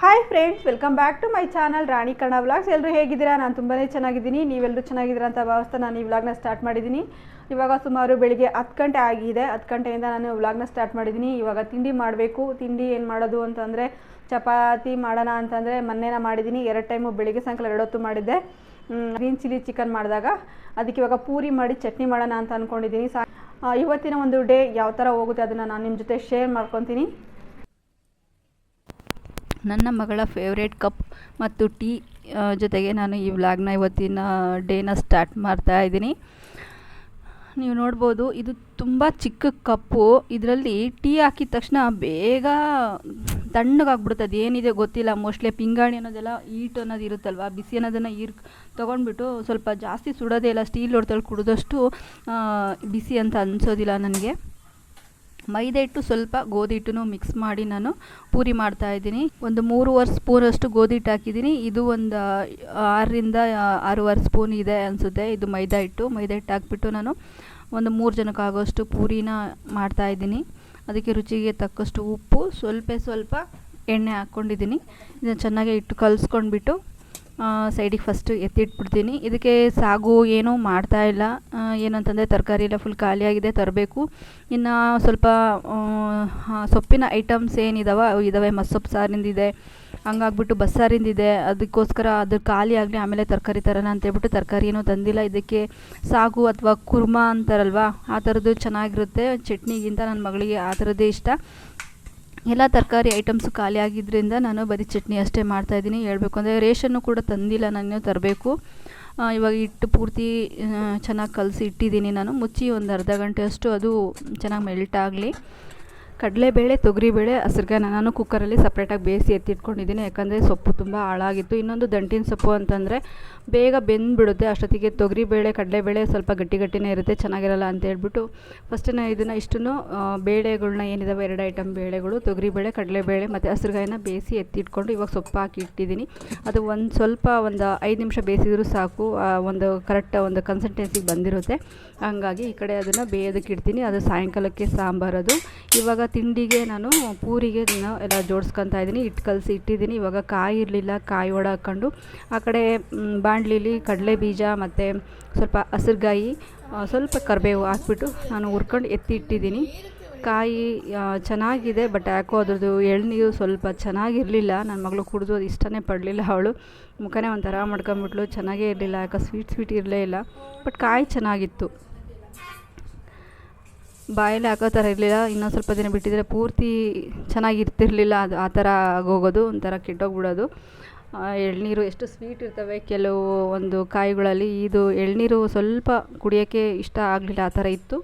Hi friends welcome back to my channel Rani Kanna vlogs ಎಲ್ಲರೂ ಹೇಗಿದ್ದೀರಾ? ನಾನು ತುಂಬಾ ಚೆನ್ನಾಗಿದ್ದೀನಿ. ನೀವೆಲ್ಲರೂ ಚೆನ್ನಾಗಿದ್ದೀರಾ ಅಂತ ಭಾವಿಸ್ತಾ ನಾನು ಈ ವ್ಲಾಗ್ನ ಸ್ಟಾರ್ಟ್ ಮಾಡಿದ್ದೀನಿ. ಇವಾಗ ಸುಮಾರು ಬೆಳಿಗ್ಗೆ ಹತ್ತು ಗಂಟೆ ಆಗಿದೆ. ಹತ್ತು ಗಂಟೆಯಿಂದ ನಾನು ವ್ಲಾಗ್ನ ಸ್ಟಾರ್ಟ್ ಮಾಡಿದ್ದೀನಿ. ಇವಾಗ ತಿಂಡಿ ಮಾಡಬೇಕು. ತಿಂಡಿ ಏನು ಮಾಡೋದು ಅಂತಂದರೆ, ಚಪಾತಿ ಮಾಡೋಣ ಅಂತಂದರೆ ಮೊನ್ನೆನ ಮಾಡಿದ್ದೀನಿ. ಎರಡು ಟೈಮು ಬೆಳಿಗ್ಗೆ ಸಾಯಂಕಾಲ ಎರಡು ಹೊತ್ತು ಮಾಡಿದ್ದೆ ಗ್ರೀನ್ ಚಿಲ್ಲಿ ಚಿಕನ್ ಮಾಡಿದಾಗ. ಅದಕ್ಕೆ ಇವಾಗ ಪೂರಿ ಮಾಡಿ ಚಟ್ನಿ ಮಾಡೋಣ ಅಂತ ಅಂದ್ಕೊಂಡಿದ್ದೀನಿ ಇವತ್ತಿನ ಒಂದು ಡೇ ಯಾವ ಥರ ಹೋಗುತ್ತೆ ಅದನ್ನು ನಾನು ನಿಮ್ಮ ಜೊತೆ ಶೇರ್ ಮಾಡ್ಕೊತೀನಿ. ನನ್ನ ಮಗಳ ಫೇವ್ರೇಟ್ ಕಪ್ ಮತ್ತು ಟೀ ಜೊತೆಗೆ ನಾನು ಈ ವ್ಲಾಗ್ನ ಇವತ್ತಿನ ಡೇನ ಸ್ಟಾರ್ಟ್ ಮಾಡ್ತಾ ಇದ್ದೀನಿ. ನೀವು ನೋಡ್ಬೋದು, ಇದು ತುಂಬ ಚಿಕ್ಕ ಕಪ್ಪು ಇದರಲ್ಲಿ ಟೀ ಹಾಕಿದ ತಕ್ಷಣ ಬೇಗ ತಣ್ಣಗಾಗ್ಬಿಡುತ್ತೆ. ಅದು ಏನಿದೆ ಗೊತ್ತಿಲ್ಲ. ಮೋಸ್ಟ್ಲಿ ಪಿಂಗಾಣಿ ಅನ್ನೋದೆಲ್ಲ ಈಟ್ ಅನ್ನೋದು ಇರುತ್ತಲ್ವ? ಬಿಸಿ ಅನ್ನೋದನ್ನು ಈರ್ ತೊಗೊಂಡ್ಬಿಟ್ಟು ಸ್ವಲ್ಪ ಜಾಸ್ತಿ ಸುಡೋದೇ ಇಲ್ಲ. ಸ್ಟೀಲ್ ಹೊಡೆದಲ್ಲಿ ಕುಡಿದಷ್ಟು ಬಿಸಿ ಅಂತ ಅನಿಸೋದಿಲ್ಲ ನನಗೆ. ಮೈದಾ ಹಿಟ್ಟು ಸ್ವಲ್ಪ ಗೋಧಿ ಹಿಟ್ಟನ್ನು ಮಿಕ್ಸ್ ಮಾಡಿ ನಾನು ಪೂರಿ ಮಾಡ್ತಾ ಇದ್ದೀನಿ. ಒಂದು ಮೂರುವರೆ ಸ್ಪೂನಷ್ಟು ಗೋಧಿ ಹಿಟ್ಟು ಹಾಕಿದ್ದೀನಿ. ಇದು ಒಂದು ಆರರಿಂದ ಆರೂವರೆ ಸ್ಪೂನ್ ಇದೆ ಅನಿಸುತ್ತೆ. ಇದು ಮೈದಾ ಹಿಟ್ಟು ಮೈದಾ ಹಿಟ್ಟು ಹಾಕ್ಬಿಟ್ಟು ನಾನು ಒಂದು ಮೂರು ಜನಕ್ಕೆ ಆಗೋಷ್ಟು ಪೂರಿನ ಮಾಡ್ತಾ ಇದ್ದೀನಿ. ಅದಕ್ಕೆ ರುಚಿಗೆ ತಕ್ಕಷ್ಟು ಉಪ್ಪು. ಸ್ವಲ್ಪ ಸ್ವಲ್ಪ ಎಣ್ಣೆ ಹಾಕ್ಕೊಂಡಿದ್ದೀನಿ. ಇದನ್ನು ಚೆನ್ನಾಗಿ ಇಟ್ಟು ಕಲಿಸ್ಕೊಂಡ್ಬಿಟ್ಟು ಸೈಡಿಗೆ ಫಸ್ಟು ಎತ್ತಿಟ್ಬಿಡ್ತೀನಿ. ಇದಕ್ಕೆ ಸಾಗು ಏನೂ ಮಾಡ್ತಾ ಇಲ್ಲ. ಏನಂತಂದರೆ ತರಕಾರಿ ಎಲ್ಲ ಫುಲ್ ಖಾಲಿಯಾಗಿದೆ, ತರಬೇಕು. ಇನ್ನು ಸ್ವಲ್ಪ ಸೊಪ್ಪಿನ ಐಟಮ್ಸ್ ಏನಿದಾವೆ, ಅವು ಇದ್ದಾವೆ ಮಸ್ಸೊಪ್ಪು ಸಾರಿಂದಿದೆ ಹಂಗಾಗ್ಬಿಟ್ಟು ಬಸ್ಸಾರಿಂದಿದೆ ಅದಕ್ಕೋಸ್ಕರ ಅದು ಖಾಲಿ ಆಗಲಿ, ಆಮೇಲೆ ತರಕಾರಿ ತರೋಣ ಅಂತೇಳ್ಬಿಟ್ಟು ತರಕಾರಿ ಏನೂ ತಂದಿಲ್ಲ. ಇದಕ್ಕೆ ಸಾಗು ಅಥವಾ ಕುರ್ಮಾ ಅಂತಾರಲ್ವ, ಆ ಥರದ್ದು ಚೆನ್ನಾಗಿರುತ್ತೆ. ಚಟ್ನಿಗಿಂತ ನನ್ನ ಮಗಳಿಗೆ ಆ ಥರದ್ದೇ ಇಷ್ಟ. ಎಲ್ಲ ತರಕಾರಿ ಐಟಮ್ಸು ಖಾಲಿ ಆಗಿದ್ದರಿಂದ ನಾನು ಬರೀ ಚಟ್ನಿ ಅಷ್ಟೇ ಮಾಡ್ತಾಯಿದ್ದೀನಿ ಹೇಳ್ಬೇಕು ಅಂದರೆ ರೇಷನ್ನು ಕೂಡ ತಂದಿಲ್ಲ ನಾನು, ತರಬೇಕು. ಇವಾಗ ಹಿಟ್ಟು ಪೂರ್ತಿ ಚೆನ್ನಾಗಿ ಕಲಸಿ ಇಟ್ಟಿದ್ದೀನಿ ನಾನು. ಮುಚ್ಚಿ ಒಂದು ಅರ್ಧ ಗಂಟೆಯಷ್ಟು ಅದು ಚೆನ್ನಾಗಿ ಮೆಲ್ಟ್ ಆಗಲಿ. ಕಡಲೆಬೇಳೆ ತೊಗರಿಬೇಳೆ ಹಸ್ರುಗಾನ ನಾನು ಕುಕ್ಕರಲ್ಲಿ ಸಪ್ರೇಟಾಗಿ ಬೇಯಿಸಿ ಎತ್ತಿಟ್ಕೊಂಡಿದ್ದೀನಿ. ಯಾಕಂದರೆ ಸೊಪ್ಪು ತುಂಬ ಹಾಳಾಗಿತ್ತು. ಇನ್ನೊಂದು ದಂಟಿನ ಸೊಪ್ಪು ಅಂತಂದರೆ ಬೇಗ ಬೆಂದ್ಬಿಡುತ್ತೆ. ಅಷ್ಟೊತ್ತಿಗೆ ತೊಗರಿಬೇಳೆ ಕಡಲೆಬೇಳೆ ಸ್ವಲ್ಪ ಗಟ್ಟಿ ಗಟ್ಟಿನೇ ಇರುತ್ತೆ, ಚೆನ್ನಾಗಿರಲ್ಲ ಅಂತ ಹೇಳ್ಬಿಟ್ಟು ಫಸ್ಟ್ ನಾನು ಇದನ್ನು ಇಷ್ಟನ್ನು ಬೇಳೆಗಳನ್ನ ಏನಿದಾವೆ, ಎರಡು ಐಟಮ್ ಬೇಳೆಗಳು ತೊಗರಿಬೇಳೆ ಕಡಲೆಬೇಳೆ ಮತ್ತು ಹಸ್ರುಗಾಯಿನ ಬೇಯಿಸಿ ಎತ್ತಿಟ್ಕೊಂಡು ಇವಾಗ ಸೊಪ್ಪು ಹಾಕಿ ಇಟ್ಟಿದ್ದೀನಿ. ಅದು ಒಂದು ಸ್ವಲ್ಪ ಒಂದು ಐದು ನಿಮಿಷ ಬೇಯಿಸಿದರೂ ಸಾಕು. ಒಂದು ಕರೆಕ್ಟ್ ಒಂದು ಕನ್ಸಿಸ್ಟೆನ್ಸಿಗೆ ಬಂದಿರುತ್ತೆ. ಹಂಗಾಗಿ ಈ ಕಡೆ ಅದನ್ನು ಬೇಯೋದಕ್ಕೆ ಇಡ್ತೀನಿ ಅದು ಸಾಯಂಕಾಲಕ್ಕೆ ಸಾಂಬಾರದು. ಇವಾಗ ತಿಂಡಿಗೆ ನಾನು ಪೂರಿಗೆ ಎಲ್ಲ ಜೋಡಿಸ್ಕೊತಾ ಇದ್ದೀನಿ. ಹಿಟ್ಟು ಕಲಸಿ ಇಟ್ಟಿದ್ದೀನಿ. ಇವಾಗ ಕಾಯಿ ಇರಲಿಲ್ಲ, ಕಾಯಿ ಒಡ ಹಾಕ್ಕೊಂಡು. ಆ ಕಡೆ ಬಾಣಲಿಲಿ ಕಡಲೆ ಬೀಜ ಮತ್ತು ಸ್ವಲ್ಪ ಹಸಿರುಗಾಯಿ ಸ್ವಲ್ಪ ಕರಿಬೇವು ಹಾಕ್ಬಿಟ್ಟು ನಾನು ಹುರ್ಕೊಂಡು ಎತ್ತಿ ಇಟ್ಟಿದ್ದೀನಿ. ಕಾಯಿ ಚೆನ್ನಾಗಿದೆ, ಬಟ್ ಯಾಕೋ ಅದ್ರದ್ದು ಎಳ್ನೀರು ಸ್ವಲ್ಪ ಚೆನ್ನಾಗಿರಲಿಲ್ಲ. ನನ್ನ ಮಗಳು ಕುಡಿದು ಅದು ಇಷ್ಟನೇ ಪಡಲಿಲ್ಲ ಅವಳು. ಮುಖನೇ ಒಂಥರ ಮಾಡ್ಕೊಂಬಿಟ್ಲು. ಚೆನ್ನಾಗೇ ಇರಲಿಲ್ಲ, ಯಾಕೆ ಸ್ವೀಟ್ ಸ್ವೀಟ್ ಇರಲೇ ಇಲ್ಲ. ಬಟ್ ಕಾಯಿ ಚೆನ್ನಾಗಿತ್ತು. ಬಾಯಲ್ಲಿ ಹಾಕೋ ಥರ ಇರಲಿಲ್ಲ, ಇನ್ನೊಂದು ಸ್ವಲ್ಪ ದಿನ ಬಿಟ್ಟಿದ್ರೆ ಪೂರ್ತಿ ಚೆನ್ನಾಗಿರ್ತಿರ್ಲಿಲ್ಲ, ಅದು ಆ ಥರ ಆಗೋಗೋದು, ಒಂಥರ ಕೆಟ್ಟೋಗ್ಬಿಡೋದು. ಎಳನೀರು ಎಷ್ಟು ಸ್ವೀಟ್ ಇರ್ತವೆ ಕೆಲವು ಒಂದು ಕಾಯಿಗಳಲ್ಲಿ. ಇದು ಎಳನೀರು ಸ್ವಲ್ಪ ಕುಡಿಯೋಕ್ಕೆ ಇಷ್ಟ ಆಗಲಿಲ್ಲ, ಆ ಥರ ಇತ್ತು.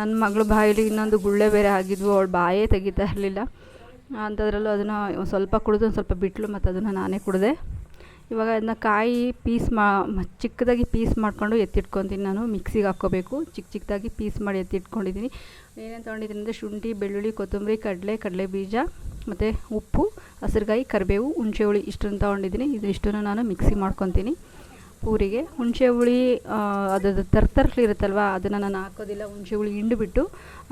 ನನ್ನ ಮಗಳು ಬಾಯಲ್ಲಿ ಇನ್ನೊಂದು ಗುಳ್ಳೆ ಬೇರೆ ಆಗಿದ್ವು ಅವಳು ಬಾಯೇ ತೆಗಿತಾ ಇರಲಿಲ್ಲ. ಅಂಥದ್ರಲ್ಲೂ ಅದನ್ನು ಸ್ವಲ್ಪ ಕುಡಿದು, ಒಂದು ಸ್ವಲ್ಪ ಬಿಟ್ಲು ಮತ್ತು ಅದನ್ನು ನಾನೇ ಕುಡಿದೆ. ಇವಾಗ ಅದನ್ನ ಕಾಯಿ ಪೀಸ್ ಮಾ ಚಿಕ್ಕದಾಗಿ ಪೀಸ್ ಮಾಡಿಕೊಂಡು ಎತ್ತಿಟ್ಕೊತೀನಿ ನಾನು. ಮಿಕ್ಸಿಗೆ ಹಾಕ್ಕೋಬೇಕು. ಚಿಕ್ಕ ಚಿಕ್ಕದಾಗಿ ಪೀಸ್ ಮಾಡಿ ಎತ್ತಿಟ್ಕೊಂಡಿದ್ದೀನಿ. ಏನೇನು ತೊಗೊಂಡಿದ್ದೀನಿ ಅಂದರೆ ಶುಂಠಿ, ಬೆಳ್ಳುಳ್ಳಿ, ಕೊತ್ತಂಬರಿ, ಕಡಲೆ ಕಡಲೆ ಬೀಜ, ಮತ್ತು ಉಪ್ಪು, ಹಸಿರುಗಾಯಿ, ಕರಿಬೇವು, ಹುಣಸೆ ಹುಳಿ ಇಷ್ಟನ್ನು ತೊಗೊಂಡಿದ್ದೀನಿ. ಇದು ಇಷ್ಟನ್ನು ನಾನು ಮಿಕ್ಸಿ ಮಾಡ್ಕೊತೀನಿ. ಪೂರಿಗೆ ಹುಣಸೆ ಹುಳಿ ಅದರದ್ದು ತರ್ತರ್ಲಿ ಇರುತ್ತಲ್ವ, ಅದನ್ನು ನಾನು ಹಾಕೋದಿಲ್ಲ. ಹುಣಸೆ ಹುಳಿ ಹಿಂಡುಬಿಟ್ಟು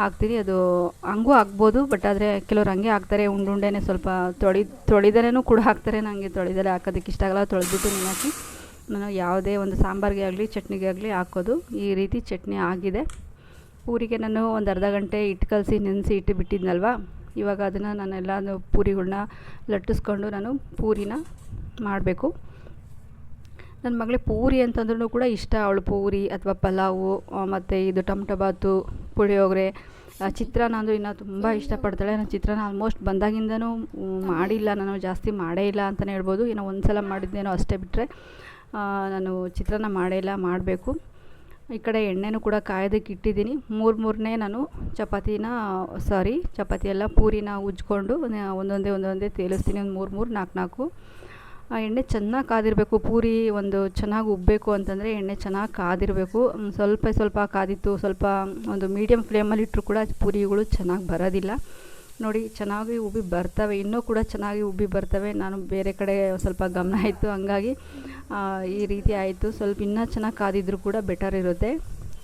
ಹಾಕ್ತೀನಿ. ಅದು ಹಂಗೂ ಹಾಕ್ಬೋದು, ಬಟ್ ಆದರೆ ಕೆಲವ್ರು ಹಂಗೆ ಹಾಕ್ತಾರೆ. ಉಂಡುಂಡೆನೇ ಸ್ವಲ್ಪ ತೊಳಿ, ತೊಳಿದರೇನೂ ಕೂಡ ಹಾಕ್ತಾರೆ. ನನಗೆ ತೊಳಿದರೆ ಹಾಕೋದಕ್ಕೆ ಇಷ್ಟ ಆಗಲ್ಲ. ತೊಳೆದ್ಬಿಟ್ಟು ನೀನು ಹಾಕಿ ನಾನು ಯಾವುದೇ ಒಂದು ಸಾಂಬಾರಿಗೆ ಆಗಲಿ, ಚಟ್ನಿಗೆ ಆಗಲಿ ಹಾಕೋದು. ಈ ರೀತಿ ಚಟ್ನಿ ಆಗಿದೆ. ಪೂರಿಗೆ ನಾನು ಒಂದು ಅರ್ಧ ಗಂಟೆ ಇಟ್ಟು ಕಲಸಿ, ನೆನೆಸಿ ಇಟ್ಟು ಬಿಟ್ಟಿದ್ನಲ್ವ, ಇವಾಗ ಅದನ್ನು ನಾನೆಲ್ಲ ಪೂರಿಗಳನ್ನ ಲಟ್ಟಿಸ್ಕೊಂಡು ನಾನು ಪೂರಿನ ಮಾಡಬೇಕು. ನನ್ನ ಮಗಳಿಗೆ ಪೂರಿ ಅಂತಂದ್ರೂ ಕೂಡ ಇಷ್ಟ. ಅವಳು ಪೂರಿ ಅಥವಾ ಪಲಾವು ಮತ್ತು ಇದು ಟೊಮಟೊ ಬಾತು ಪುಳಿಯೋಗರೆ ಚಿತ್ರಾನ್ನ ಅಂದರೆ ಇನ್ನೂ ತುಂಬ ಇಷ್ಟಪಡ್ತಾಳೆ. ನಾನು ಚಿತ್ರಾನ್ನ ಆಲ್ಮೋಸ್ಟ್ ಬಂದಾಗಿಂದನೂ ಮಾಡಿಲ್ಲ. ನಾನು ಜಾಸ್ತಿ ಮಾಡೇ ಇಲ್ಲ ಅಂತಲೇ ಹೇಳ್ಬೋದು. ಏನೋ ಒಂದು ಸಲ ಮಾಡಿದ್ದೇನೋ ಅಷ್ಟೇ ಬಿಟ್ಟರೆ ನಾನು ಚಿತ್ರಾನ್ನ ಮಾಡೇ ಇಲ್ಲ, ಮಾಡಬೇಕು. ಈ ಕಡೆ ಎಣ್ಣೆನೂ ಕೂಡ ಕಾಯೋದಕ್ಕೆ ಇಟ್ಟಿದ್ದೀನಿ. ಮೂರು ಮೂರನೇ ನಾನು ಚಪಾತಿನ ಸಾರಿ ಚಪಾತಿ ಎಲ್ಲ ಪೂರಿನ ಉಜ್ಕೊಂಡು ಒಂದೊಂದೇ ಒಂದೊಂದೇ ತೇಲಿಸ್ತೀನಿ. ಒಂದು ಮೂರು ಮೂರು ನಾಲ್ಕು ನಾಲ್ಕು ಆ ಎಣ್ಣೆ ಚೆನ್ನಾಗಿ ಕಾದಿರಬೇಕು, ಪೂರಿ ಒಂದು ಚೆನ್ನಾಗಿ ಉಬ್ಬಬೇಕು ಅಂತಂದರೆ ಎಣ್ಣೆ ಚೆನ್ನಾಗಿ ಕಾದಿರಬೇಕು. ಸ್ವಲ್ಪ ಸ್ವಲ್ಪ ಕಾದಿತ್ತು, ಸ್ವಲ್ಪ ಒಂದು ಮೀಡಿಯಮ್ ಫ್ಲೇಮಲ್ಲಿ ಇಟ್ಟರು ಕೂಡ ಪೂರಿಗಳು ಚೆನ್ನಾಗಿ ಬರೋದಿಲ್ಲ. ನೋಡಿ, ಚೆನ್ನಾಗಿ ಉಬ್ಬಿ ಬರ್ತವೆ, ಇನ್ನೂ ಕೂಡ ಚೆನ್ನಾಗಿ ಉಬ್ಬಿ ಬರ್ತವೆ. ನಾನು ಬೇರೆ ಕಡೆ ಸ್ವಲ್ಪ ಗಮನ ಇತ್ತು, ಹಂಗಾಗಿ ಈ ರೀತಿ ಆಯಿತು. ಸ್ವಲ್ಪ ಇನ್ನೂ ಚೆನ್ನಾಗಿ ಕಾದಿದ್ರು ಕೂಡ ಬೆಟರ್ ಇರುತ್ತೆ.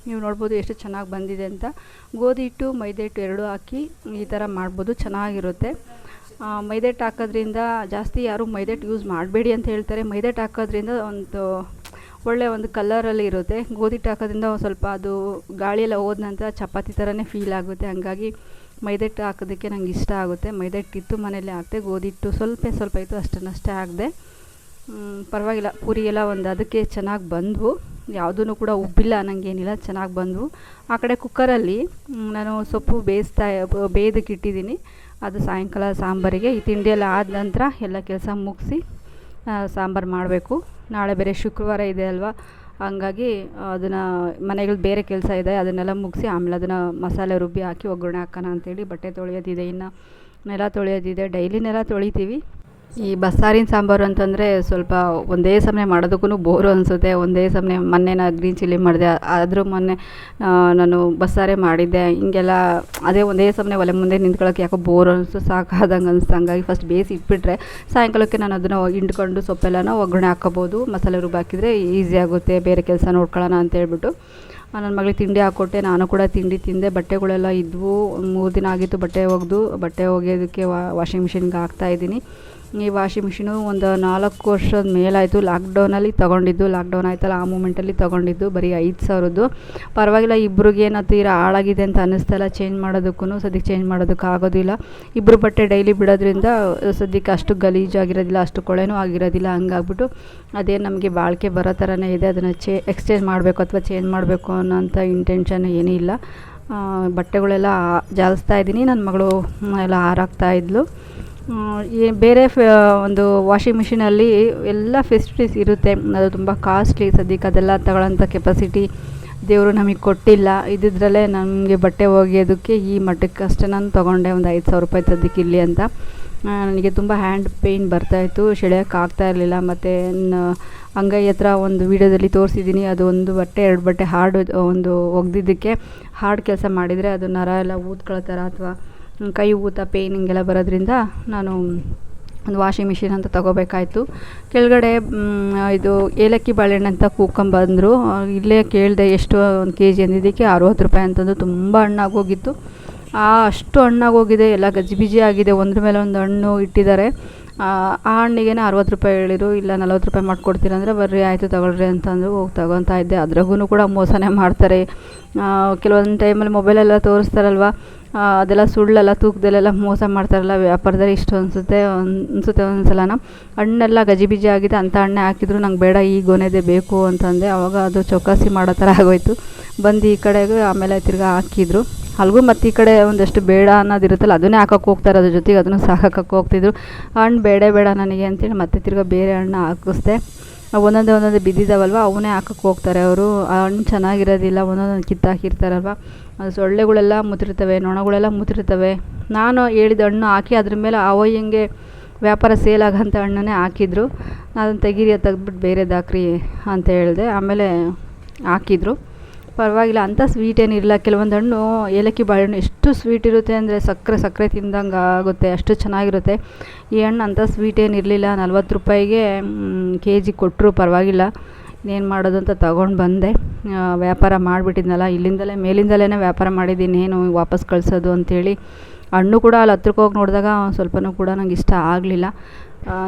ನೀವು ನೋಡ್ಬೋದು ಎಷ್ಟು ಚೆನ್ನಾಗಿ ಬಂದಿದೆ ಅಂತ. ಗೋಧಿ ಹಿಟ್ಟು, ಮೈದಾ ಹಿಟ್ಟು ಎರಡೂ ಹಾಕಿ ಈ ಥರ ಮಾಡ್ಬೋದು, ಚೆನ್ನಾಗಿರುತ್ತೆ. ಆ, ಮೈದೆಟ್ಟು ಹಾಕೋದ್ರಿಂದ ಜಾಸ್ತಿ ಯಾರು ಮೈದೆಟ್ ಯೂಸ್ ಮಾಡಬೇಡಿ ಅಂತ ಹೇಳ್ತಾರೆ. ಮೈದೆಟ್ ಹಾಕೋದ್ರಿಂದ ಒಂದು ಒಳ್ಳೆಯ ಒಂದು ಕಲರಲ್ಲಿ ಇರುತ್ತೆ. ಗೋಧಿಟ್ಟು ಹಾಕೋದ್ರಿಂದ ಒಂದು ಸ್ವಲ್ಪ ಅದು ಗಾಳಿಯೆಲ್ಲ ಹೋದ ನಂತರ ಚಪಾತಿ ಥರನೇ ಫೀಲ್ ಆಗುತ್ತೆ. ಹಂಗಾಗಿ ಮೈದೆಟ್ಟು ಹಾಕೋದಕ್ಕೆ ನಂಗೆ ಇಷ್ಟ ಆಗುತ್ತೆ. ಮೈದೆಟ್ಟು ಇತ್ತು ಮನೇಲಿ ಗೋಧಿ ಹಿಟ್ಟು ಸ್ವಲ್ಪ ಸ್ವಲ್ಪ ಇತ್ತು ಅಷ್ಟನ್ನಷ್ಟೇ ಹಾಕಿದೆ. ಪರವಾಗಿಲ್ಲ. ಪೂರಿ ಎಲ್ಲ ಒಂದು ಅದಕ್ಕೆ ಚೆನ್ನಾಗಿ ಬಂದವು. ಯಾವುದೂ ಕೂಡ ಉಬ್ಬಿಲ್ಲ ನನಗೇನಿಲ್ಲ ಚೆನ್ನಾಗಿ ಬಂದವು. ಆ ಕಡೆ ಕುಕ್ಕರಲ್ಲಿ ನಾನು ಸೊಪ್ಪು ಬೇಯಿಸ್ತಾ, ಬೇಯ್ದಕ್ಕೆ ಇಟ್ಟಿದ್ದೀನಿ. ಅದು ಸಾಯಂಕಾಲ ಸಾಂಬಾರಿಗೆ. ಈ ತಿಂಡಿಯೆಲ್ಲ ಆದ ನಂತರ ಎಲ್ಲ ಕೆಲಸ ಮುಗಿಸಿ ಸಾಂಬಾರು ಮಾಡಬೇಕು. ನಾಳೆ ಬೇರೆ ಶುಕ್ರವಾರ ಇದೆ ಅಲ್ವಾ? ಹಂಗಾಗಿ ಅದನ್ನು ಮನೆಗಳು ಬೇರೆ ಕೆಲಸ ಇದೆ, ಅದನ್ನೆಲ್ಲ ಮುಗಿಸಿ, ಆಮೇಲೆ ಅದನ್ನು ಮಸಾಲೆ ರುಬ್ಬಿ ಹಾಕಿ ಒಗ್ಗರಣೆ ಹಾಕೋಣ ಅಂತೇಳಿ ಬಟ್ಟೆ ತೊಳೆಯೋದಿದೆ. ಇನ್ನು ನೆಲ ತೊಳೆಯೋದಿದೆ. ಡೈಲಿ ನೆಲ ತೊಳಿತೀವಿ. ಈ ಬಸ್ಸಾರಿನ ಸಾಂಬಾರು ಅಂತಂದರೆ ಸ್ವಲ್ಪ ಒಂದೇ ಸಮನೆ ಮಾಡೋದಕ್ಕೂ ಬೋರು ಅನಿಸುತ್ತೆ. ಒಂದೇ ಸಮನೆ ಮೊನ್ನೆ ನಾನು ಗ್ರೀನ್ ಚಿಲ್ಲಿ ಮಾಡಿದೆ. ಆದರೂ ಮೊನ್ನೆ ನಾನು ಬಸ್ಸಾರೆ ಮಾಡಿದ್ದೆ. ಹಿಂಗೆಲ್ಲ ಅದೇ ಒಂದೇ ಸಮನೆ ಒಲೆ ಮುಂದೆ ನಿಂತ್ಕೊಳ್ಳೋಕೆ ಯಾಕೋ ಬೋರ್ ಅನಿಸ್ತು ಸಾಕಾದಂಗೆ ಅನಿಸ್ತು ಹಂಗಾಗಿ ಫಸ್ಟ್ ಬೇಯಿಸಿ ಇಟ್ಬಿಟ್ರೆ ಸಾಯಂಕಾಲಕ್ಕೆ ನಾನು ಅದನ್ನು ಹಿಂಡ್ಕೊಂಡು ಸೊಪ್ಪೆಲ್ಲನ ಒಗ್ಗರಣೆ ಹಾಕ್ಕೋಬೋದು. ಮಸಾಲೆ ರುಬ್ಬಿ ಹಾಕಿದರೆ ಈಸಿ ಆಗುತ್ತೆ. ಬೇರೆ ಕೆಲಸ ನೋಡ್ಕೊಳ್ಳೋಣ ಅಂತ ಹೇಳ್ಬಿಟ್ಟು. ನನ್ನ ಮಗಳಿಗೆ ತಿಂಡಿ ಹಾಕ್ಕೊಟ್ಟೆ ನಾನು ಕೂಡ ತಿಂಡಿ ತಿಂದೆ. ಬಟ್ಟೆಗಳೆಲ್ಲ ಇದ್ವು. ಮೂರು ದಿನ ಆಗಿತ್ತು ಬಟ್ಟೆ ಒಗೆದು. ಬಟ್ಟೆ ಒಗೆಯೋದಕ್ಕೆ ವಾಷಿಂಗ್ ಮಿಷಿನ್ಗೆ ಹಾಕ್ತಾಯಿದ್ದೀನಿ ಈ ವಾಷಿಂಗ್ ಮಿಷಿನು ಒಂದು ನಾಲ್ಕು ವರ್ಷದ ಮೇಲಾಯಿತು. ಲಾಕ್ಡೌನಲ್ಲಿ ತೊಗೊಂಡಿದ್ದು, ಲಾಕ್ಡೌನ್ ಆಯ್ತಲ್ಲ, ಆ ಮೂಮೆಂಟಲ್ಲಿ ತೊಗೊಂಡಿದ್ದು ಬರೀ ಐದು ಸಾವಿರದ್ದು. ಪರವಾಗಿಲ್ಲ, ಇಬ್ರಿಗೆ ಏನೋ ತೀರಾ ಹಾಳಾಗಿದೆ ಅಂತ ಅನ್ನಿಸ್ತಲ್ಲ ಚೇಂಜ್ ಮಾಡೋದಕ್ಕೂ ಸದ್ಯಕ್ಕೆ ಚೇಂಜ್ ಮಾಡೋದಕ್ಕೆ ಆಗೋದಿಲ್ಲ. ಇಬ್ಬರು ಬಟ್ಟೆ ಡೈಲಿ ಬಿಡೋದ್ರಿಂದ ಸದ್ಯಕ್ಕೆ ಅಷ್ಟು ಗಲೀಜಾಗಿರೋದಿಲ್ಲ, ಅಷ್ಟು ಕೊಳೆನೂ ಆಗಿರೋದಿಲ್ಲ. ಹಂಗಾಗ್ಬಿಟ್ಟು ಅದೇ ನಮಗೆ ಬಾಳಿಕೆ ಬರೋ ಥರನೇ ಇದೆ. ಅದನ್ನು ಚೇ ಎಕ್ಸ್ಚೇಂಜ್ ಮಾಡಬೇಕು ಅಥವಾ ಚೇಂಜ್ ಮಾಡಬೇಕು ಅನ್ನೋಂಥ ಇಂಟೆನ್ಷನ್ ಏನೂ ಇಲ್ಲ. ಬಟ್ಟೆಗಳೆಲ್ಲ ಜಾಲಿಸ್ತಾ ಇದ್ದೀನಿ. ನನ್ನ ಮಗಳು ಎಲ್ಲ ಹಾರಾಗ್ತಾ ಇದ್ಲು. ಈ ಬೇರೆ ಫ ಒಂದು ವಾಷಿಂಗ್ ಮಿಷಿನಲ್ಲಿ ಎಲ್ಲ ಫೆಸಿಲಿಟೀಸ್ ಇರುತ್ತೆ. ಅದು ತುಂಬ ಕಾಸ್ಟ್ಲಿ ಸದ್ಯಕ್ಕೆ ಅದೆಲ್ಲ ತಗೊಳ್ಳೋಂಥ ಕೆಪಾಸಿಟಿ ದೇವರು ನಮಗೆ ಕೊಟ್ಟಿಲ್ಲ. ಇದ್ದಿದ್ರಲ್ಲೇ ನಮಗೆ ಬಟ್ಟೆ ಒಗೆಯೋದಕ್ಕೆ ಈ ಮಟ್ಟಕ್ಕೆ ಅಷ್ಟೇ ನಾನು ತೊಗೊಂಡೆ. ಒಂದು ಐದು ಸಾವಿರ ರೂಪಾಯಿ ಸದ್ಯಕ್ಕೆ ಇಲ್ಲಿ ಅಂತ. ನನಗೆ ತುಂಬ ಹ್ಯಾಂಡ್ ಪೇಯ್ನ್ ಬರ್ತಾಯಿತ್ತು ಸೆಳೆಯೋಕೆ ಆಗ್ತಾ ಇರಲಿಲ್ಲ. ಮತ್ತು ಅಂಗೈ ಹತ್ರ ಒಂದು ವೀಡಿಯೋದಲ್ಲಿ ತೋರಿಸಿದ್ದೀನಿ. ಅದು ಒಂದು ಬಟ್ಟೆ, ಎರಡು ಬಟ್ಟೆ ಹಾರ್ಡ್ ಒಂದು ಒಗೆದಿದ್ದಕ್ಕೆ ಹಾರ್ಡ್ ಕೆಲಸ ಮಾಡಿದರೆ ಅದು ನರ ಎಲ್ಲ ಊದ್ಕೊಳ್ಳೋ ಥರ ಅಥವಾ ಕೈ ಊತ ಪೇಯ್ನ್ ಹಿಂಗೆಲ್ಲ ಬರೋದ್ರಿಂದ ನಾನು ಒಂದು ವಾಷಿಂಗ್ ಮಿಷಿನ್ ಅಂತ ತಗೋಬೇಕಾಯಿತು. ಕೆಳಗಡೆ ಇದು ಏಲಕ್ಕಿ ಬಾಳೆಹಣ್ಣು ಅಂತ ಕೂಕೊಂಬಂದರು ಇಲ್ಲೇ ಕೇಳಿದೆ ಎಷ್ಟು ಒಂದು ಕೆ ಜಿ ಅಂದಿದ್ದಕ್ಕೆ ಅರುವತ್ತು ರೂಪಾಯಿ ಅಂತಂದು ತುಂಬ ಹಣ್ಣಾಗೋಗಿತ್ತು ಆ ಅಷ್ಟು ಹಣ್ಣಾಗೋಗಿದೆ ಎಲ್ಲ ಗಜಿಬಿಜಿ ಆಗಿದೆ. ಒಂದ್ರ ಮೇಲೆ ಒಂದು ಹಣ್ಣು ಇಟ್ಟಿದ್ದಾರೆ. ಆ ಹಣ್ಣಿಗೆ ಅರವತ್ತು ರೂಪಾಯಿ ಹೇಳಿರು ಇಲ್ಲ, ನಲ್ವತ್ತು ರೂಪಾಯಿ ಮಾಡಿಕೊಡ್ತೀರ ಅಂದರೆ ಬರ್ರಿ, ಆಯಿತು ತಗೊಳ್ರಿ ಅಂತಂದು ಹೋಗಿ ತಗೊತಾ ಇದ್ದೆ. ಅದ್ರಾಗೂ ಕೂಡ ಮೋಸನೇ ಮಾಡ್ತಾರೆ. ಕೆಲವೊಂದು ಟೈಮಲ್ಲಿ ಮೊಬೈಲೆಲ್ಲ ತೋರಿಸ್ತಾರಲ್ವ? ಅದೆಲ್ಲ ಸುಳ್ಳೆಲ್ಲ, ತೂಕದಲ್ಲೆಲ್ಲ ಮೋಸ ಮಾಡ್ತಾರಲ್ಲ, ವ್ಯಾಪಾರದಲ್ಲಿ ಇಷ್ಟು ಅನಿಸುತ್ತೆ ಅನಿಸುತ್ತೆ ಒಂದ್ಸಲನ. ಹಣ್ಣೆಲ್ಲ ಗಜಿಬಿಜಿ ಆಗಿದೆ ಅಂಥ ಹಣ್ಣೆ ಹಾಕಿದ್ರು, ನಂಗೆ ಬೇಡ, ಈ ಗೊನೆದೇ ಬೇಕು ಅಂತಂದೆ ಆವಾಗ ಅದು ಚೌಕಾಸಿ ಮಾಡೋ ಥರ ಆಗೋಯ್ತು. ಬಂದು ಈ ಕಡೆಗೆ ಆಮೇಲೆ ತಿರ್ಗಾ ಹಾಕಿದ್ರು. ಅಲ್ಗೂ ಮತ್ತು ಈ ಕಡೆ ಒಂದಷ್ಟು ಬೇಡ ಅನ್ನೋದಿರುತ್ತಲ್ಲ ಅದನ್ನೇ ಹಾಕಕ್ಕೆ ಹೋಗ್ತಾರೆ, ಅದ್ರ ಜೊತೆಗೆ ಅದನ್ನು ಸಾಕಕ್ಕೆ ಹೋಗ್ತಿದ್ರು. ಹಣ್ಣು ಬೇಡ ಬೇಡ ನನಗೆ ಅಂತೇಳಿ ಮತ್ತೆ ತಿರ್ಗಾ ಬೇರೆ ಹಣ್ಣು ಹಾಕಿಸ್ದೆ. ಒಂದೊಂದೇ ಒಂದೊಂದೇ ಬಿದ್ದಿದ್ದಾವಲ್ವ ಅವನ್ನೇ ಹಾಕಕ್ಕೆ ಹೋಗ್ತಾರೆ ಅವರು. ಆ ಹಣ್ಣು ಚೆನ್ನಾಗಿರೋದಿಲ್ಲ, ಒಂದೊಂದೊಂದು ಕಿತ್ತಾಕಿರ್ತಾರಲ್ವ. ಅದು ಸೊಳ್ಳೆಗಳೆಲ್ಲ ಮುತ್ತಿರ್ತವೆ, ನೊಣಗಳೆಲ್ಲ ಮುತ್ತಿರ್ತವೆ. ನಾನು ಹೇಳಿದ ಹಣ್ಣು ಹಾಕಿ ಅದ್ರ ಮೇಲೆ ಅವಯ್ಯಂಗೆ ವ್ಯಾಪಾರ ಸೇಲ್ ಆಗೋಂಥ ಹಣ್ಣನ್ನೇ ಹಾಕಿದ್ರು. ಅದನ್ನು ತೆಗೀರಿ ಅದು ಬೇರೆ ಬೇರೆದು ಹಾಕ್ರಿ ಅಂತ ಹೇಳಿದೆ, ಆಮೇಲೆ ಹಾಕಿದ್ರು. ಪರವಾಗಿಲ್ಲ ಅಂಥ ಸ್ವೀಟ್ ಏನಿಲ್ಲ ಕೆಲವೊಂದು ಹಣ್ಣು, ಏಲಕ್ಕಿ ಬಾಳೆಹಣ್ಣು ಎಷ್ಟು ಸ್ವೀಟ್ ಇರುತ್ತೆ ಅಂದರೆ ಸಕ್ಕರೆ ಸಕ್ಕರೆ ತಿಂದಂಗೆ ಆಗುತ್ತೆ, ಅಷ್ಟು ಚೆನ್ನಾಗಿರುತ್ತೆ. ಈ ಹಣ್ಣು ಅಂಥ ಸ್ವೀಟ್ ಏನಿರಲಿಲ್ಲ ನಲ್ವತ್ತು ರೂಪಾಯಿಗೆ ಕೆ ಜಿ ಕೊಟ್ಟರು ಪರವಾಗಿಲ್ಲ. ಏನು ಮಾಡೋದು ಅಂತ ತಗೊಂಡು ಬಂದೆ. ವ್ಯಾಪಾರ ಮಾಡಿಬಿಟ್ಟಿದ್ನಲ್ಲ, ಇಲ್ಲಿಂದಲೇ ಮೇಲಿಂದಲೇ ವ್ಯಾಪಾರ ಮಾಡಿದ್ದೀನಿ. ಏನು ವಾಪಸ್ ಕಳಿಸೋದು ಅಂಥೇಳಿ ಹಣ್ಣು ಕೂಡ ಅಲ್ಲಿ ಹತ್ರಕ್ಕೆ ಹೋಗಿ ನೋಡಿದಾಗ ಸ್ವಲ್ಪನೂ ಕೂಡ ನಂಗೆ ಇಷ್ಟ ಆಗಲಿಲ್ಲ.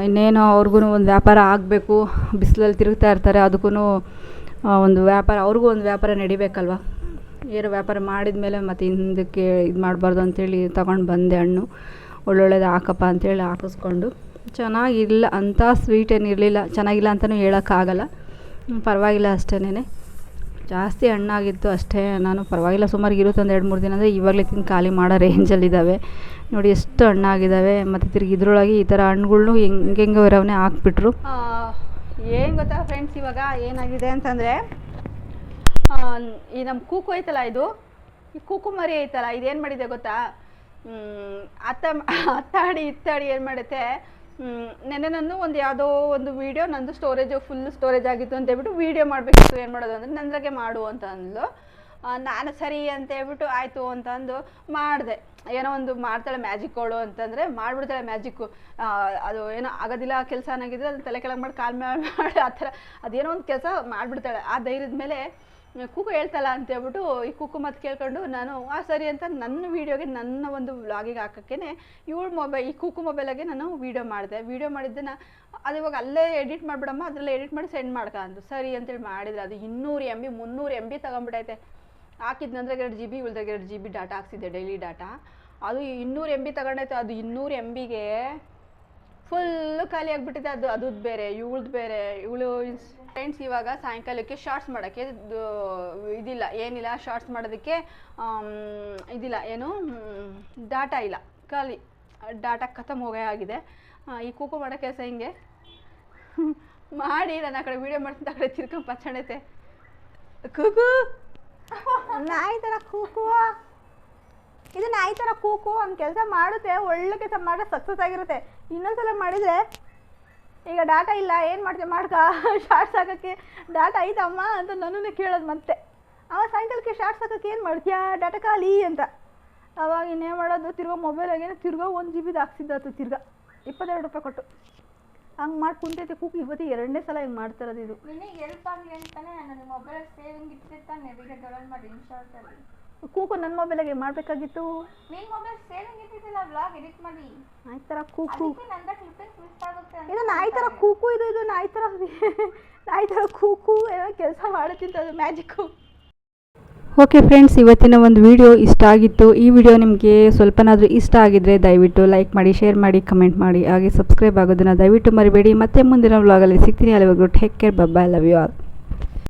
ಇನ್ನೇನು ಅವ್ರಿಗೂ ಒಂದು ವ್ಯಾಪಾರ ಆಗಬೇಕು, ಬಿಸಿಲಲ್ಲಿ ತಿರುಗ್ತಾ ಇರ್ತಾರೆ ಅದಕ್ಕೂ ಒಂದು ವ್ಯಾಪಾರ, ಅವ್ರಿಗೂ ಒಂದು ವ್ಯಾಪಾರ ನಡಿಬೇಕಲ್ವ? ಏನೋ ವ್ಯಾಪಾರ ಮಾಡಿದ ಮೇಲೆ ಮತ್ತೆ ಹಿಂದಕ್ಕೆ ಇದು ಮಾಡಬಾರ್ದು ಅಂತೇಳಿ ತಗೊಂಡು ಬಂದೆ ಹಣ್ಣು. ಒಳ್ಳೊಳ್ಳೇದು ಹಾಕಪ್ಪ ಅಂತೇಳಿ ಹಾಕಿಸ್ಕೊಂಡು. ಚೆನ್ನಾಗಿಲ್ಲ, ಅಂಥ ಸ್ವೀಟ್ ಏನಿರಲಿಲ್ಲ ಚೆನ್ನಾಗಿಲ್ಲ ಅಂತಲೂ ಹೇಳೋಕ್ಕಾಗಲ್ಲ. ಪರವಾಗಿಲ್ಲ ಅಷ್ಟೇನೆ ಜಾಸ್ತಿ ಹಣ್ಣಾಗಿತ್ತು ಅಷ್ಟೇ. ನಾನು ಪರವಾಗಿಲ್ಲ, ಸುಮಾರು ಇರುತ್ತೆ ಒಂದು ಎರಡು ಮೂರು ದಿನ ಅಂದರೆ ಇವಾಗಲೇ ತಿಂದು ಖಾಲಿ ಮಾಡೋ ರೇಂಜಲ್ಲಿದ್ದಾವೆ ನೋಡಿ ಎಷ್ಟು ಹಣ್ಣಾಗಿದ್ದಾವೆ ಮತ್ತು ತಿರ್ಗಿ ಇದ್ರೊಳಗೆ ಈ ಥರ ಹಣ್ಣುಗಳ್ನು ಹೆಂಗೆ ಹೆಂಗೆ ಇರೋವನ್ನೇ ಹಾಕ್ಬಿಟ್ರು. ಏನು ಗೊತ್ತಾ ಫ್ರೆಂಡ್ಸ್ ಇವಾಗ ಏನಾಗಿದೆ ಅಂತಂದರೆ ಈ ನಮ್ಮ ಕೂಕು ಐತಲ್ಲ ಇದು? ಈ ಕೂಕು ಮರಿ ಐತಲ್ಲ, ಇದೇನು ಮಾಡಿದೆ ಗೊತ್ತಾ? ಅತ್ತ, ಅತ್ತಾಡಿ, ಇತ್ತಾಡಿ ಏನು ಮಾಡುತ್ತೆ? ನೆನ್ನೆ ನಾನು ಒಂದು ಯಾವುದೋ ಒಂದು ವೀಡಿಯೋ ನಂದು ಸ್ಟೋರೇಜು ಫುಲ್ ಸ್ಟೋರೇಜ್ ಆಗಿತ್ತು ಅಂತ ಹೇಳ್ಬಿಟ್ಟು ವೀಡಿಯೋ ಮಾಡಬೇಕಿತ್ತು. ಏನು ಮಾಡೋದು ಅಂದರೆ, ನಂದ್ರಾಗೆ ಮಾಡು ಅಂತ ಅಂದ್ಲು. ನಾನು ಸರಿ ಅಂತ ಹೇಳ್ಬಿಟ್ಟು ಆಯಿತು ಅಂತಂದು ಮಾಡಿದೆ. ಏನೋ ಒಂದು ಮಾಡ್ತಾಳೆ ಮ್ಯಾಜಿಕ್ಗಳು ಅಂತಂದರೆ ಮಾಡಿಬಿಡ್ತಾಳೆ ಮ್ಯಾಜಿಕ್ಕು ಅದು ಏನೋ ಆಗೋದಿಲ್ಲ ಕೆಲಸ ಅನ್ನೋಗಿದ್ರೆ ಅದು ತಲೆ ಕೆಳಗೆ ಮಾಡಿ ಕಾಲು ಮೇಲೆ ಮಾಡಿ ಆ ಥರ ಅದೇನೋ ಒಂದು ಕೆಲಸ ಮಾಡಿಬಿಡ್ತಾಳೆ. ಆ ಧೈರ್ಯದ ಮೇಲೆ ಕೂಕು ಹೇಳ್ತಲ್ಲ ಅಂತ ಹೇಳ್ಬಿಟ್ಟು ಈ ಕೂಕು ಮತ್ತು ಕೇಳ್ಕೊಂಡು ನಾನು, ಆ, ಸರಿ ಅಂತ ನನ್ನ ವೀಡಿಯೋಗೆ ನನ್ನ ಒಂದು ವ್ಲಾಗಿಗೆ ಹಾಕೋಕ್ಕೇನೆ ಇವಳು ಮೊಬೈಲ್ ಈ ಕೂಕು ಮೊಬೈಲಾಗೆ ನಾನು ವೀಡಿಯೋ ಮಾಡಿದೆ. ವೀಡಿಯೋ ಮಾಡಿದ್ದನ್ನು ಅದು ಇವಾಗ ಅಲ್ಲೇ ಎಡಿಟ್ ಮಾಡಿಬಿಡಮ್ಮ, ಅದರಲ್ಲೇ ಎಡಿಟ್ ಮಾಡಿ ಸೆಂಡ್ ಮಾಡ್ಕ ಅಂದು ಸರಿ ಅಂತೇಳಿ ಮಾಡಿದ್ರೆ ಅದು ಇನ್ನೂರು ಎಂ ಬಿ ಮುನ್ನೂರು ಎಂ ಬಿ ತಗೊಂಬಿಟ್ಟೈತೆ ಹಾಕಿದ್ನಂದ್ರೆ ಎರಡು ಜಿ ಬಿ ಉಳ್ದಾಗ ಎರಡು ಜಿ ಬಿ ಡಾಟಾ ಹಾಕ್ಸಿದ್ದೆ ಡೈಲಿ ಡಾಟಾ. ಅದು ಇನ್ನೂರು ಎಂ ಬಿ ತಗೊಂಡೈತೆ, ಅದು ಇನ್ನೂರು ಎಂ ಬಿಗೆ ಫುಲ್ಲು ಖಾಲಿ ಆಗಿಬಿಟ್ಟಿದೆ ಅದು ಅದು ಬೇರೆ, ಇವಳ್ದು ಬೇರೆ, ಇವಳು ಫ್ರೆಂಡ್ಸ್ ಇವಾಗ ಸಾಯಂಕಾಲಕ್ಕೆ ಶಾರ್ಟ್ಸ್ ಮಾಡೋಕ್ಕೆ ಇದಿಲ್ಲ, ಏನಿಲ್ಲ ಶಾರ್ಟ್ಸ್ ಮಾಡೋದಕ್ಕೆ ಇದಿಲ್ಲ, ಏನು ಡಾಟಾ ಇಲ್ಲ, ಖಾಲಿ, ಡಾಟಾ ಖತಮ್ ಹೋಗೇ ಆಗಿದೆ. ಈ ಕೂಕು ಮಾಡೋ ಕೆಲಸ ಹಿಂಗೆ. ಮಾಡಿ, ನಾನು ಆ ಕಡೆ ವೀಡಿಯೋ ಮಾಡ್ತೀನಿ, ಆ ಕಡೆ ತಿರ್ಕೊಂಡು ಪಚ್ಚಣೈತೆ. ಕೂಕು ನಾಯಿ ಥರ ಕೂಕು ಇದು ನಾಯಿ ಥರ ಕೂಕು ಒಂದು ಕೆಲಸ ಮಾಡುತ್ತೆ, ಒಳ್ಳೆ ಕೆಲಸ ಮಾಡಿದ್ರೆ ಸಕ್ಸಸ್ ಆಗಿರುತ್ತೆ. ಇನ್ನೊಂದ್ಸಲ ಮಾಡಿದರೆ, ಈಗ ಡಾಟಾ ಇಲ್ಲ, ಏನು ಮಾಡ್ತೀವಿ ಮಾಡ್ಕ? ಶಾರ್ಟ್ಸ್ ಹಾಕೋಕ್ಕೆ ಡಾಟಾ ಐತಮ್ಮ ಅಂತ ನನ್ನನ್ನು ಕೇಳೋದು ಮತ್ತೆ. ಅವ ಸಾಯಂಕಾಲಕ್ಕೆ ಶಾರ್ಟ್ಸ್ ಹಾಕೋಕ್ಕೆ ಏನು ಮಾಡ್ತೀಯಾ? ಡಾಟಾ ಖಾಲಿ ಅಂತ. ಅವಾಗ ಇನ್ನೇನು ಮಾಡೋದು? ತಿರ್ಗಾ ಮೊಬೈಲಾಗೇನು ತಿರ್ಗಾ ಒಂದು ಜಿ ಬಿದು ಹಾಕ್ಸಿದ್ದು ತಿರ್ಗಾ. ಇಪ್ಪತ್ತೆರಡು ರೂಪಾಯಿ ಕೊಟ್ಟು. ಹಂಗೆ ಮಾಡಿ ಕುಂತೈತೆ ಕುಕ್ ಇವತ್ತಿಗೆ ಎರಡನೇ ಸಲ ಹಿಂಗೆ ಮಾಡ್ತಿರೋದು ಇದು. ನಿನಗೆ ಹೆಲ್ಪ್ ಆಗಲಿ ಅಂತಾನೆ ನನ್ನ ಮೊಬೈಲ್ ಸೇವಿಂಗ್ ಇಟ್ಟಿರ್ತಾನೆ ವಿಡಿಯೋ ಡೌನ್ಲೋಡ್ ಮಾಡಿ ಇನ್ಶಾರ್ಟಲ್ಲಿ ಕೂಕು ನನ್ನ ಮೊಬೈಲಾಗೆ ಮಾಡಬೇಕಾಗಿತ್ತು. ನಿನ್ನ ಮೊಬೈಲ್ ಸೇವಿಂಗ್ ಇಟ್ಟಿದ್ದಿಲ್ಲ ವ್ಲಾಗ್ ಎಡಿಟ್ ಮಾಡಿ. ನಾಯಿ ಥರ ಕೂಕು ನಂದ ಕ್ಲಿಪ್ಪಿಂಗ್ ಮಿಸ್ ಆಗುತ್ತೆ ಇದು ಈ ಥರ ಕೂಕು ಇದು ಇದು ನಾಯಿ ಥರ ನಾಯಿ ಥರ ಕೂಕು ಏನೋ ಕೆಲಸ ಮಾಡುತ್ತಿತ್ತು ಅದು ಮ್ಯಾಜಿಕ್ಕು ಓಕೆ ಫ್ರೆಂಡ್ಸ್ ಇವತ್ತಿನ ಒಂದು ವಿಡಿಯೋ ಇಷ್ಟ ಆಗಿತ್ತು. ಈ ವಿಡಿಯೋ ನಿಮಗೆ ಸ್ವಲ್ಪನಾದರೂ ಇಷ್ಟ ಆಗಿದ್ದರೆ ದಯವಿಟ್ಟು ಲೈಕ್ ಮಾಡಿ ಶೇರ್ ಮಾಡಿ ಕಮೆಂಟ್ ಮಾಡಿ. ಹಾಗೆ ಸಬ್ಸ್ಕ್ರೈಬ್ ಆಗೋದನ್ನು ದಯವಿಟ್ಟು ಮರಿಬೇಡಿ. ಮತ್ತೆ ಮುಂದಿನ ವ್ಲಾಗಲ್ಲಿ ಸಿಗ್ತೀನಿ. ಅಲ್ಲಿವರೆಗೂ ಟೇಕ್ ಕೇರ್ ಬಬ್ಬಾ ಲವ್ ಯು ಆಲ್